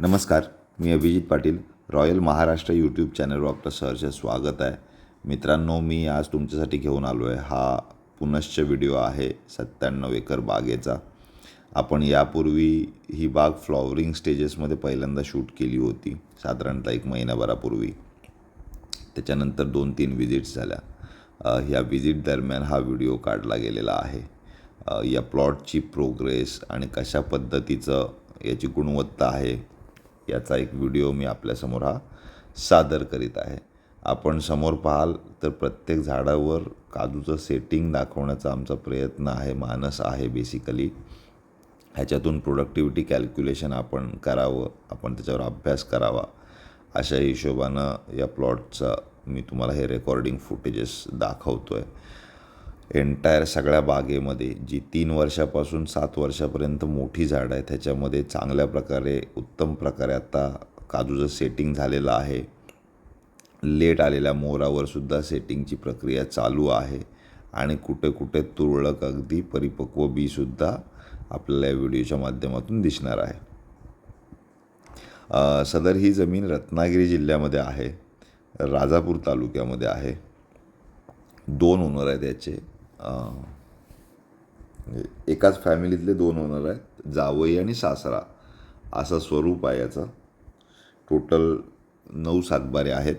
नमस्कार मी Abhijit Patil royal Maharashtra YouTube चॅनलवर आपलं सहर्ष स्वागत आहे. मित्रांनो मी आज तुमच्यासाठी घेऊन आलो आहे हा पुनश्च व्हिडिओ आहे सत्त्याण्णव एकर बागेचा. आपण यापूर्वी ही बाग फ्लॉवरिंग स्टेजेसमध्ये पहिल्यांदा शूट केली होती साधारणतः एक महिनाभरापूर्वी त्याच्यानंतर दोन तीन विजिट्स झाल्या. ह्या विजिट दरम्यान हा व्हिडिओ काढला गेलेला आहे. या प्लॉटची प्रोग्रेस आणि कशा पद्धतीचं याची गुणवत्ता आहे याचा एक व्हिडिओ मी आपल्यासमोर हा सादर करीत आहे. आपण समोर पाहाल तर प्रत्येक झाडावर काजूचं सेटिंग दाखवण्याचा आमचा प्रयत्न आहे मानस आहे बेसिकली ह्याच्यातून प्रोडक्टिव्हिटी कॅल्क्युलेशन आपण करावं आपण त्याच्यावर अभ्यास करावा. अशा हिशोबानं या प्लॉटचा मी तुम्हाला हे रेकॉर्डिंग फुटेजेस दाखवतो आहे एंटायर सगळ्या बागेमध्ये जी तीन वर्षापासून सात वर्षापर्यंत मोठी झाडं आहे त्याच्यामध्ये चांगल्या प्रकारे उत्तम प्रकारे आता काजूचं सेटिंग झालेलं आहे. लेट आलेल्या मोरावर सुद्धा सेटिंगची प्रक्रिया चालू आहे. आणि कुठे कुठे तुरळक अगदी परिपक्व बीसुद्धा आपल्याला या व्हिडिओच्या माध्यमातून दिसणार आहे. सदर ही जमीन रत्नागिरी जिल्ह्यामध्ये आहे. राजापूर तालुक्यामध्ये आहे. दोन ओनर आहेत याचे. एकाच फॅमिलीतले दोन ओनर आहेत जावई आणि सासरा. असं स्वरूप आहे याचं. टोटल नऊ सातबारे आहेत.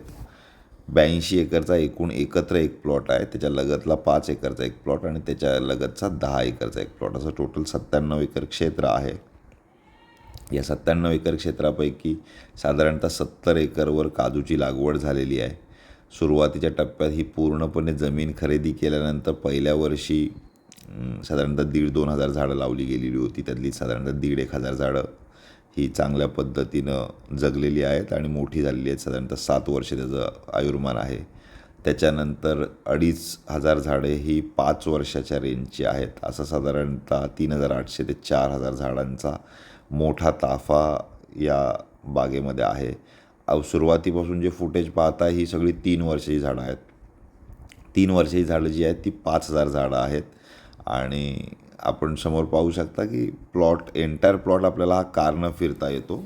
ब्याऐंशी एकरचा एकूण एकत्र एक प्लॉट आहे. त्याच्या लगतला पाच एकरचा एक प्लॉट आणि त्याच्या लगतचा दहा एकरचा एक प्लॉट असं टोटल सत्त्याण्णव एकर क्षेत्र आहे. या सत्त्याण्णव एकर क्षेत्रापैकी साधारणतः सत्तर एकरवर काजूची लागवड झालेली आहे. सुरुवातीच्या टप्प्यात ही पूर्णपणे जमीन खरेदी केल्यानंतर पहिल्या वर्षी साधारणतः दीड दोन हजार झाडं लावली गेलेली होती. त्यातली साधारणतः दीड एक हजार झाडं ही चांगल्या पद्धतीनं जगलेली आहेत आणि मोठी झालेली आहेत. साधारणतः सात वर्ष त्याचं आयुर्मान आहे. त्याच्यानंतर अडीच हजार झाडे ही पाच वर्षाच्या रेंजची आहेत. असं साधारणतः तीन हजार आठशे ते चार हजार झाडांचा मोठा ताफा या बागेमध्ये आहे. सुरुवातीपासून जे फुटेज पाहता ही सगळी तीन वर्षाची झाडं आहेत. तीन वर्षाची झाडं जी आहेत ती पाच हजार झाडं आहेत. आणि आपण समोर पाहू शकता की प्लॉट एंटायर प्लॉट आपल्याला हा कारनं फिरता येतो.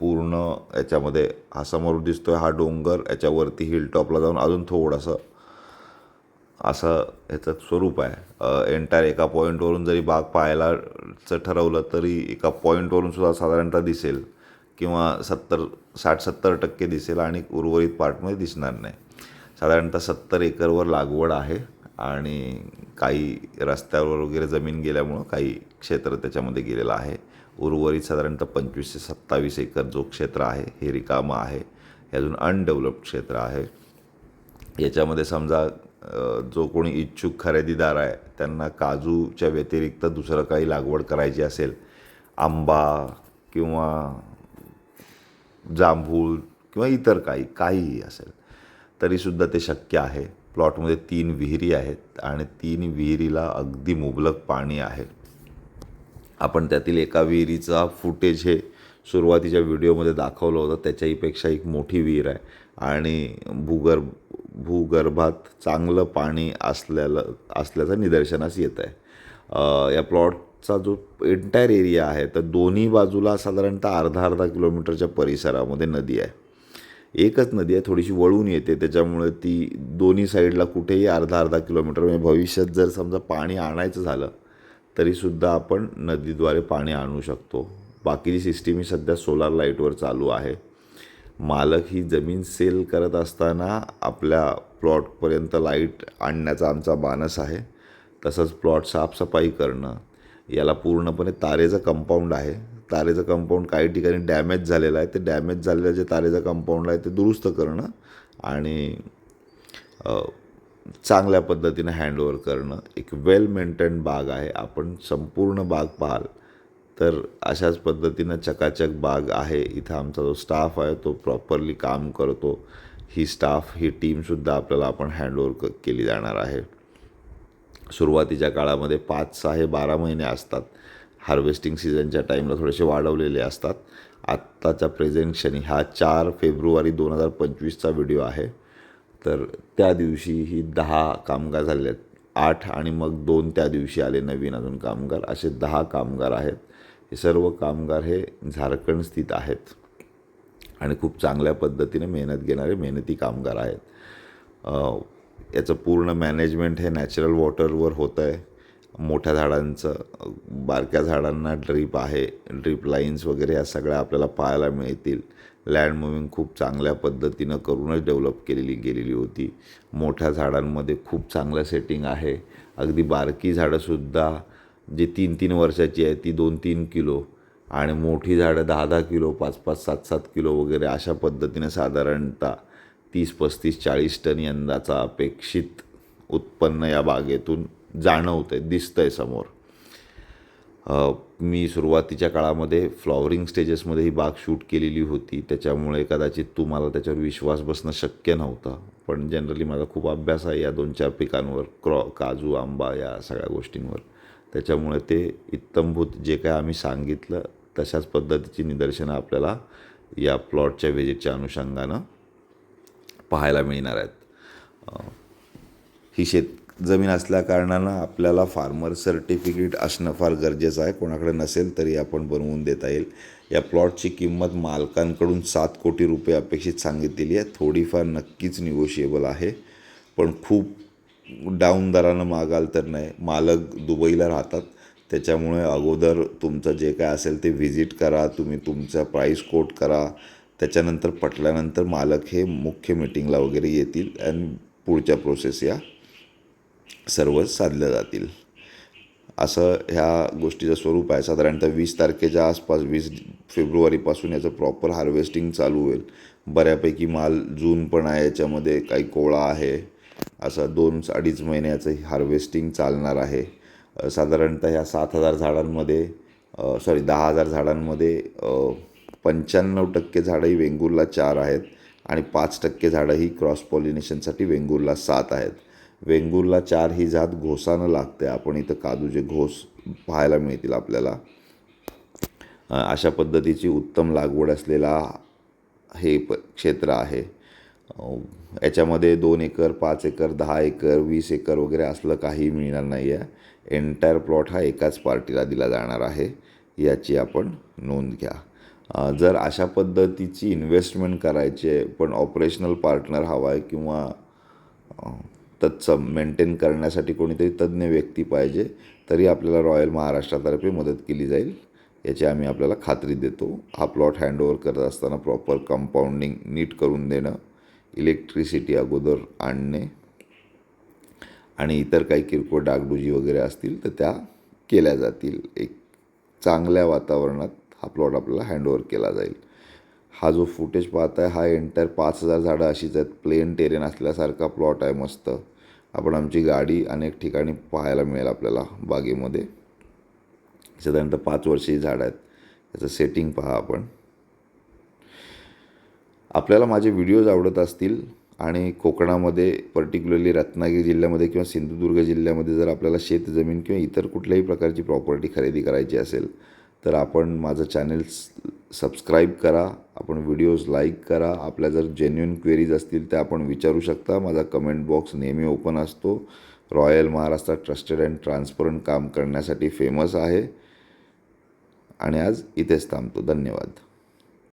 पूर्ण याच्यामध्ये हा समोर दिसतोय हा डोंगर याच्यावरती हिलटॉपला जाऊन अजून थोडंसं असं ह्याचं स्वरूप आहे. एंटायर एका पॉईंटवरून जरी बाग पाहायलाचं ठरवलं तरी एका पॉईंटवरून सुद्धा साधारणतः दिसेल. किंवा सत्तर साठ सत्तर टक्के दिसेल आणि उर्वरित पार्टमध्ये दिसणार नाही. साधारणतः सत्तर एकरवर लागवड आहे आणि काही रस्त्यावर वगैरे जमीन गेल्यामुळं काही क्षेत्र त्याच्यामध्ये गेलेलं आहे. उर्वरित साधारणतः पंचवीस ते सत्तावीस एकर जो क्षेत्र आहे हे रिकामं आहे. हे अजून अनडेव्हलप्ड क्षेत्र आहे. याच्यामध्ये समजा जो कोणी इच्छुक खरेदीदार आहे त्यांना काजूच्या व्यतिरिक्त दुसरं काही लागवड करायची असेल आंबा किंवा जांभूळ किंवा इतर काही काहीही असेल तरीसुद्धा ते शक्य आहे. प्लॉटमध्ये तीन विहिरी आहेत आणि तीन विहिरीला अगदी मुबलक पाणी आहे. आपण त्यातील एका विहिरीचा फुटेज हे सुरुवातीच्या व्हिडिओमध्ये दाखवलं होतं. त्याच्याहीपेक्षा एक मोठी विहीर आहे आणि भूगर्भ भूगर्भात चांगलं पाणी असल्याला असल्याचं निदर्शनास येत आहे या प्लॉट चा जो एंटायर एरिया आहे तर दोन्ही बाजूला साधारणतः अर्धा अर्धा किलोमीटरच्या परिसरामध्ये नदी आहे. एकच नदी आहे थोडीशी वळून येते त्याच्यामुळे ती दोन्ही साईडला कुठेही अर्धा अर्धा किलोमीटर म्हणजे भविष्यात जर समजा पाणी आणायचं झालं तरीसुद्धा आपण नदीद्वारे पाणी आणू शकतो. बाकीची सिस्टीम ही सध्या सोलार लाईटवर चालू आहे. मालक ही जमीन सेल करत असताना आपल्या प्लॉटपर्यंत लाइट आणण्याचा आमचा मानस आहे. तसंच प्लॉट साफसफाई करणं याला पूर्णपणे तारेचं कंपाऊंड आहे. तारेचं कंपाऊंड काही ठिकाणी डॅमेज झालेलं आहे. ते डॅमेज झालेलं जे तारेचं कंपाऊंड आहे ते दुरुस्त करणं आणि चांगल्या पद्धतीनं हँडओव्हर करणं एक वेल मेंटेन बाग आहे. आपण संपूर्ण बाग पाहाल तर अशाच पद्धतीनं चकाचक बाग आहे. इथं आमचा जो स्टाफ आहे तो प्रॉपरली काम करतो. ही स्टाफ ही टीमसुद्धा आपल्याला आपण हँडओव्हर क केली जाणार आहे. सुरुवातीच्या काळामध्ये पाच सहा हे बारा महिने असतात. हार्वेस्टिंग सीझनच्या टाईमला थोडेसे वाढवलेले असतात. आत्ताच्या प्रेझेंट क्षणी हा चार फेब्रुवारी दोन हजार पंचवीसचा व्हिडिओ आहे. तर त्या दिवशी ही दहा कामगार झाले आहेत. आठ आणि मग दोन त्या दिवशी आले नवीन अजून कामगार. असे दहा कामगार आहेत. हे सर्व कामगार हे झारखंड स्थित आहेत. आणि खूप चांगल्या पद्धतीने मेहनत घेणारे मेहनती कामगार आहेत. याचं पूर्ण मॅनेजमेंट हे नॅचरल वॉटरवर होतं आहे. मोठ्या झाडांचं बारक्या झाडांना ड्रीप आहे. ड्रीप लाईन्स वगैरे ह्या सगळ्या आपल्याला पाहायला मिळतील. लँड मुव्हिंग खूप चांगल्या पद्धतीनं करूनच डेव्हलप केलेली गेलेली होती. मोठ्या झाडांमध्ये खूप चांगलं सेटिंग आहे. अगदी बारकी झाडंसुद्धा जी तीन तीन वर्षाची आहे ती दोन तीन किलो आणि मोठी झाडं दहा दहा किलो पाच पाच सात सात किलो वगैरे अशा पद्धतीने साधारणतः तीस पस्तीस चाळीस टन यंदाचा अपेक्षित उत्पन्न या बागेतून जाणवतं आहे दिसतं आहे समोर मी सुरुवातीच्या काळामध्ये फ्लॉवरिंग स्टेजेसमध्ये ही बाग शूट केलेली होती. त्याच्यामुळे कदाचित तुम्हाला त्याच्यावर विश्वास बसणं शक्य नव्हतं. पण जनरली माझा खूप अभ्यास आहे या दोन चार पिकांवर क्रॉ काजू आंबा या सगळ्या गोष्टींवर. त्याच्यामुळे ते इत्तमभूत जे काय आम्ही सांगितलं तशाच पद्धतीची निदर्शनं आपल्याला या प्लॉटच्या व्हिजिटच्या अनुषंगानं पाहायला मिळणार आहेत. ही शेत जमीन असल्याकारणानं आपल्याला फार्मर सर्टिफिकेट असणं फार गरजेचं आहे. कोणाकडे नसेल तरी आपण बनवून देता येईल. या प्लॉटची किंमत मालकांकडून सात कोटी रुपये अपेक्षित सांगितलेली आहे. थोडीफार नक्कीच निगोशिएबल आहे. पण खूप डाऊन दरानं मागाल तर नाही. मालक दुबईला राहतात. त्याच्यामुळे अगोदर तुमचं जे काय असेल ते व्हिजिट करा. तुम्ही तुमचा प्राईस कोट करा. त्याच्यानंतर पटल्यानंतर मालक हे मुख्य मीटिंगला वगैरे येतील आणि पुढच्या प्रोसेस या सर्व साधल्या जातील. असं ह्या गोष्टीचं स्वरूप आहे. साधारणतः वीस तारखेच्या आसपास वीस फेब्रुवारीपासून याचं प्रॉपर हार्वेस्टिंग चालू होईल. बऱ्यापैकी माल जून पण आहे याच्यामध्ये काही कोळा आहे. असं दोन अडीच महिन्याचं हार्वेस्टिंग चालणार आहे. साधारणतः ह्या सात हजार झाडांमध्ये सॉरी दहा हजार झाडांमध्ये पंच्याण्णव टक्के झाडं ही वेंगुर्ला चार आहेत आणि पाच टक्के झाडं ही क्रॉस पॉलिनेशनसाठी वेंगुर्ला सात आहेत. वेंगुर्ला चार ही जात घोसानं लागते. आपण इथं काजूचे घोस पाहायला मिळतील आपल्याला. अशा पद्धतीची उत्तम लागवड असलेला हे प क्षेत्र आहे. याच्यामध्ये दोन एकर पाच एकर दहा एकर वीस एकर वगैरे असलं काही मिळणार नाही आहे. एंटायर प्लॉट हा एकाच पार्टीला दिला जाणार आहे. याची आपण नोंद घ्या. जर अशा पद्धतीची इन्व्हेस्टमेंट करायची आहे पण ऑपरेशनल पार्टनर हवा आहे किंवा तत्सम मेंटेन करण्यासाठी कोणीतरी तज्ज्ञ व्यक्ती पाहिजे तरी आपल्याला रॉयल महाराष्ट्रातर्फे मदत केली जाईल. याची आम्ही आपल्याला खात्री देतो. हा प्लॉट हँडओव्हर करत असताना प्रॉपर कंपाऊंडिंग नीट करून देणं इलेक्ट्रिसिटी अगोदर आणणे आणि इतर काही किरकोळ डागडुजी वगैरे असतील तर त्या केल्या जातील. एक चांगल्या वातावरणात हा प्लॉट आपल्याला हँडओव्हर केला जाईल. हा जो फुटेज पाहत आहे हा एंटायर पाच हजार झाडं अशीच आहेत. प्लेन टेरेन असल्यासारखा प्लॉट आहे मस्त. आपण आमची गाडी अनेक ठिकाणी पाहायला मिळेल आपल्याला बागेमध्ये. साधारणतः पाच वर्षी झाड आहेत. त्याचं सेटिंग पहा आपण. आपल्याला माझे व्हिडिओज आवडत असतील आणि कोकणामध्ये पर्टिक्युलरली रत्नागिरी जिल्ह्यामध्ये किंवा सिंधुदुर्ग जिल्ह्यामध्ये जर आपल्याला शेतजमीन किंवा इतर कुठल्याही प्रकारची प्रॉपर्टी खरेदी करायची असेल तर आपण माझं चॅनेल्स सबस्क्राईब करा आपण व्हिडिओज लाईक करा. आपल्या जर जेन्युन क्वेरीज असतील त्या आपण विचारू शकता. माझा कमेंट बॉक्स नेहमी ओपन असतो. Royal Maharashtra trusted and transparent काम करण्यासाठी फेमस आहे. आणि आज इथेच थांबतो. धन्यवाद.